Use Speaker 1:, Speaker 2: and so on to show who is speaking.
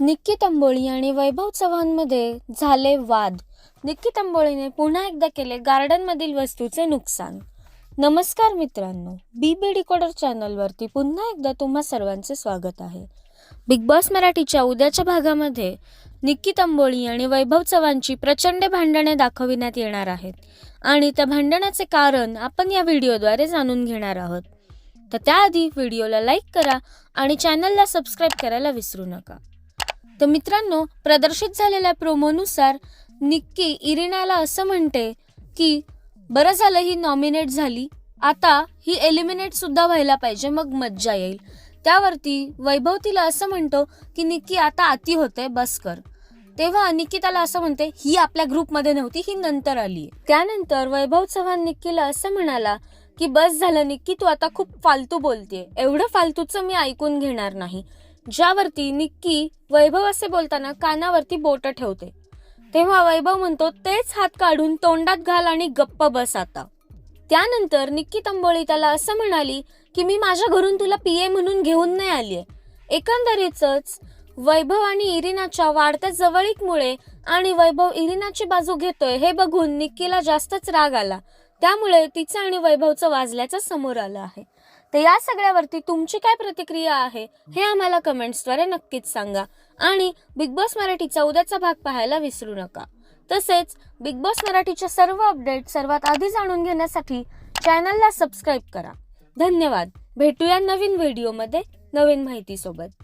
Speaker 1: निक्की तंबोळी आणि वैभव चव्हाणमध्ये झाले वाद. निक्की तंबोळीने पुन्हा एकदा केले गार्डनमधील वस्तूचे नुकसान. नमस्कार मित्रांनो बी बी डिकोडर चॅनलवरती पुन्हा एकदा तुम्हा सर्वांचे स्वागत आहे. बिग बॉस मराठीच्या उद्याच्या भागामध्ये निक्की तंबोळी आणि वैभव चव्हाणची प्रचंड भांडणे दाखविण्यात येणार आहेत आणि त्या भांडणाचे कारण आपण या व्हिडिओद्वारे जाणून घेणार आहोत. तर त्याआधी व्हिडिओला लाईक करा आणि चॅनलला सबस्क्राईब करायला विसरू नका. तर मित्रांनो प्रदर्शित झालेल्या प्रोमोनुसार निक्की इरिनाला असं म्हणते की बरं झालं ही नॉमिनेट झाली. आता ही एलिमिनेट सुद्धा व्हायला पाहिजे मग मज्जा येईल. त्यावरती वैभव तिला असं म्हणतो की निक्की आता अति होते बस कर. तेव्हा निक्की त्याला असं म्हणते ही आपल्या ग्रुपमध्ये नव्हती ही नंतर आली त्यानंतर वैभव चव्हाण निक्कीला असं म्हणाला की बस झालं निक्की तू आता खूप फालतू बोलतेय. एवढं फालतूचं मी ऐकून घेणार नाही. ज्यावरती निक्की वैभव असे बोलताना कानावरती बोट ठेवते. तेव्हा वैभव म्हणतो तेच हात काढून तोंडात घाल आणि गप्प बस आता. त्यानंतर निक्की तंबोळी त्याला असं म्हणाली की मी माझ्या घरून तुला पीए म्हणून घेऊन नाही आलीये. एकंदरीतच वैभव आणि इरिनाच्या वाढत्या जवळीकमुळे आणि वैभव इरिनाची बाजू घेतोय हे बघून निक्कीला जास्तच राग आला. त्यामुळे तिचं आणि वैभवचं वाजल्याचं समोर आलं आहे. तर या सगळ्यावरती तुमची काय प्रतिक्रिया आहे हे आम्हाला कमेंट्सद्वारे नक्कीच सांगा. आणि बिग बॉस मराठीचा उद्याचा भाग पाहायला विसरू नका. तसेच बिग बॉस मराठीच्या सर्व अपडेट सर्वात आधी जाणून घेण्यासाठी चॅनलला सबस्क्राईब करा. धन्यवाद. भेटूया नवीन व्हिडिओमध्ये नवीन माहितीसोबत.